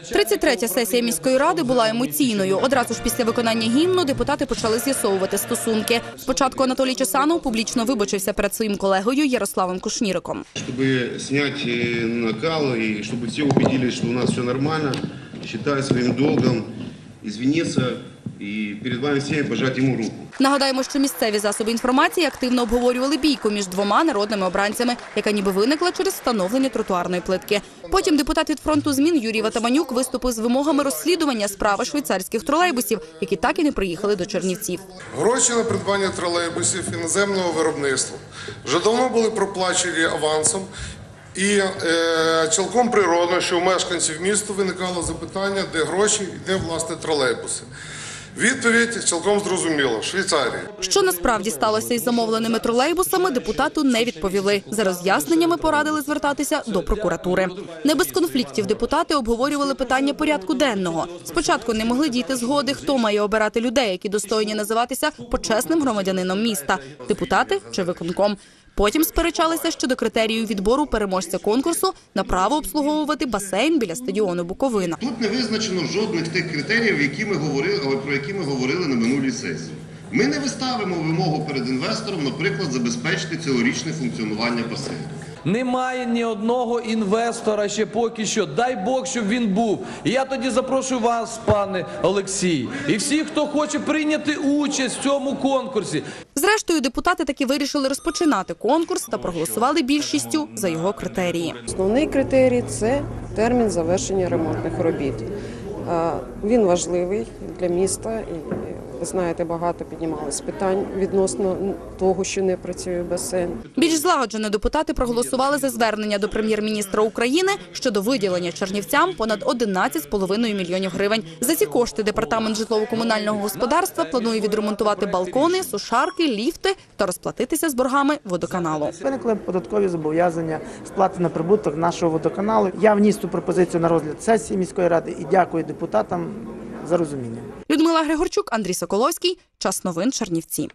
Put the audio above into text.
33-я сесія міської ради була емоційною. Одразу ж після виконання гімну депутати почали з'ясовувати стосунки. Спочатку Анатолій Часанов публічно вибачився перед своїм колегою Ярославом Кушніриком. Чтобы снять э, накал и чтобы все убедились, что у нас все нормально, считаю своим долгом извиниться и перед вами всеми пожать ему руку. Нагадаємо, що місцеві засоби інформації активно обговорювали бійку між двома народними обранцями, яка ніби виникла через встановлення тротуарної плитки. Потім депутат від фронту змін Юрій Ватаманюк виступив з вимогами розслідування справи швейцарських тролейбусів, які так і не приїхали до Чернівців. Гроші на придбання тролейбусів іноземного виробництва вже давно були проплачені авансом. І е, цілком природно, що у мешканців міста виникало запитання, де гроші і де власне тролейбуси. Відповідь цілком зрозуміла Швейцарія. Що насправді сталося із замовленими тролейбусами, депутату не відповіли. За роз'ясненнями порадили звертатися до прокуратури. Не без конфліктів депутати обговорювали питання порядку денного. Спочатку не могли дійти згоди, хто має обирати людей, які достойні називатися почесним громадянином міста депутати чи виконком. Потім сперечалися щодо критерію відбору переможця конкурсу на право обслуговувати басейн біля стадіону Буковина. Тут не визначено жодних тих критеріїв, які ми говорили, про які ми говорили на минулій сесії. Ми не виставимо вимогу перед інвестором, наприклад, забезпечити цілорічне функціонування басейну. Немає ні одного інвестора ще поки що. Дай Бог, щоб він був. І я тоді запрошую вас, пане Олексій, і всіх, хто хоче прийняти участь в цьому конкурсі. Зрештою, депутати таки вирішили розпочинати конкурс та проголосували більшістю за його критерії. Основний критерій це термін завершення ремонтних робіт. Він важливий для міста, і ви знаєте, багато піднімалось питань відносно того, що не працює басейн. Більш злагоджено депутати проголосували за звернення до прем'єр-міністра України щодо виділення чернівцям понад 11,5 мільйонів гривень. За ці кошти департамент житлово-комунального господарства планує відремонтувати балкони, сушарки, ліфти та розплатитися з боргами водоканалу. Виникли податкові зобов'язання сплати на прибуток нашого водоканалу. Я вніс цю пропозицію на розгляд сесії міської ради і дякую депутатам за розуміння. Людмила Григорчук, Андрій Соколовський. Час новин Чернівці.